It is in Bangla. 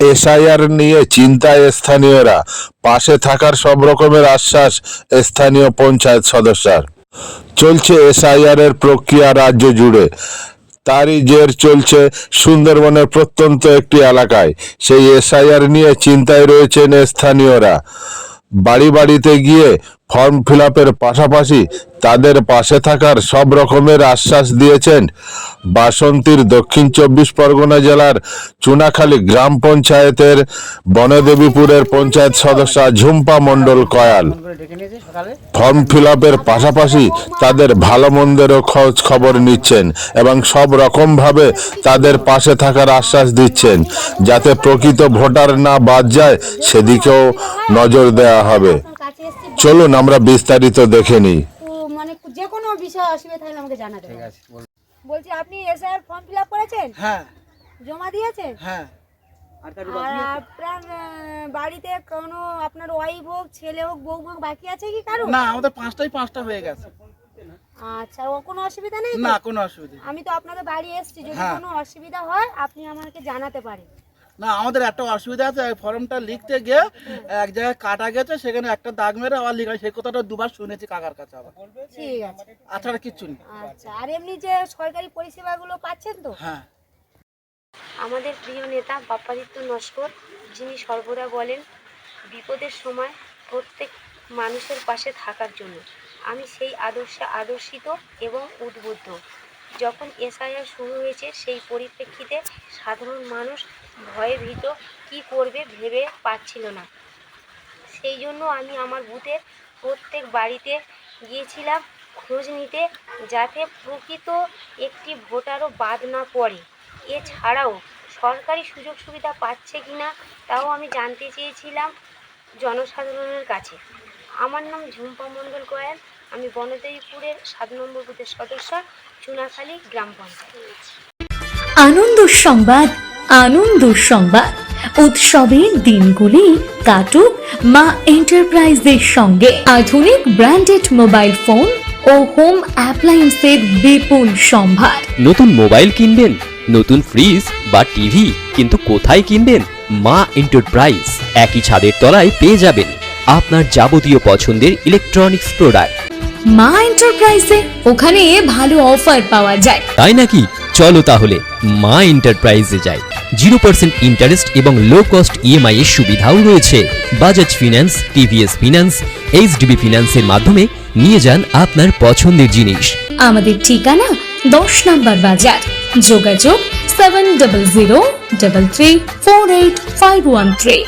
এসআইআর নিয়ে চিন্তায় স্থানীয়রা। পাশে থাকার সব রকমের আশ্বাস স্থানীয় পঞ্চায়েত সদস্যার। চলছে এসআইআর এর প্রক্রিয়া রাজ্য জুড়ে। তারই জের চলছে সুন্দরবনের প্রত্যন্ত একটি এলাকায়। সেই এসআইআর নিয়ে চিন্তায় রয়েছেন স্থানীয়রা। বাড়ি বাড়িতে গিয়ে ফর্ম ফিল পাশাপাশি তাদের পাশে থাকার সব রকমের আশ্বাস দিয়েছেন বাসন্তীর দক্ষিণ চব্বিশ পরগনা জেলার চুনাখালী গ্রাম পঞ্চায়েতের বনদেবীপুরের পঞ্চায়েত সদস্য ঝুম্পা মণ্ডল কয়াল। ফর্ম ফিল পাশাপাশি তাদের ভালো মন্দেরও খোঁজ খবর নিচ্ছেন এবং সব রকমভাবে তাদের পাশে থাকার আশ্বাস দিচ্ছেন যাতে প্রকৃত ভোটার না বাদ যায়, সেদিকেও নজর দেওয়া হবে। চলুন আমরা বিস্তারিত দেখে নিই। তো মানে যে কোনো বিষয় অসুবিধা থাকলে আমাকে জানাতে ঠিক আছে বলছি আপনি এসআইআর ফর্ম ফিল আপ করেছেন? হ্যাঁ। জমা দিয়েছেন? হ্যাঁ। আর? আপনার বাড়িতে কোনো আপনার ওয়াইফ হোক ছেলে হোক বউ হোক বাকি আছে কি কারও না আমাদের পাঁচটাই পাঁচটা হয়ে গেছে। আচ্ছা ও কোনো অসুবিধা নেই না কোনো অসুবিধা আমি তো আপনাদের বাড়ি এসেছি যদি হ্যাঁ। কোনো অসুবিধা হয় আপনি আমাকে জানাতে পারেন। না আমাদের একটা অসুবিধা আছে ফর্মটা লিখতে গিয়ে এক জায়গায় কাটা গেছে সেখানে একটা দাগ মেরে আবার লিখা সেই কথাটা দুবার শুনেছি কাকার কাছে আবার। ঠিক আছে। আচ্ছা কিচ্ছু নেই। আচ্ছা আর এমনি যে সরকারি পরিষেবাগুলো পাচ্ছেন তো? হ্যাঁ। আমাদের প্রিয় নেতা বাপ্পাদিত্য নস্কর যিনি সর্বদা বলেন বিপদের সময় প্রত্যেক মানুষের পাশে থাকার জন্য। আমি সেই আদর্শে আদর্শিত এবং উদ্বুদ্ধ। যখন এসআইআর শুরু হয়েছে, সেই পরিপ্রেক্ষিতে সাধারণ মানুষ ভয়ে ভীত, কী করবে ভেবে পাচ্ছিল না। সেই জন্য আমি আমার বুথের প্রত্যেক বাড়িতে গিয়েছিলাম খোঁজ নিতে, যাতে প্রকৃত একটি ভোটারও বাদ না পড়ে। এছাড়াও সরকারি সুযোগ সুবিধা পাচ্ছে কি না, তাও আমি জানতে চেয়েছিলাম জনসাধারণের কাছে। আমার নাম ঝুম্পা মণ্ডল কয়াল আমি বনদেবীপুরের সাত নম্বর বুথের সদস্য চুনাখালী গ্রাম পঞ্চায়েত। আনন্দ সংবাদ আনন্দ সংবাদ। উৎসবের দিনগুলি কাটুক মা এন্টারপ্রাইজের সঙ্গে। আধুনিক ব্র্যান্ডেড মোবাইল ফোন ও হোম অ্যাপ্লায়েন্সের বিপুল সম্ভার। নতুন মোবাইল কিনবেন নতুন ফ্রিজ বা টিভি কিন্তু কোথায় কিনবেন? মা এন্টারপ্রাইজ। একই ছাদের তলায় পেয়ে যাবেন। আপনার যাবতীয় পছন্দের ইলেকট্রনিক্স প্রোডাক্ট মা এন্টারপ্রাইজে ওখানে ভালো অফার পাওয়া যায়। তাই নাকি? চলো তাহলে মা এন্টারপ্রাইজে যাই। জিরো পার্সেন্ট ইন্টারেস্ট এবং লো কস্ট ইএমআই এর সুবিধাও রয়েছে। Bajaj finance TVS finance HDB ফিনান্সের মাধ্যমে নিয়ে যান আপনার পছন্দের জিনিস। আমাদের ঠিকানা দশ নম্বর বাজার। যোগাযোগ seven double zero double three four eight five one three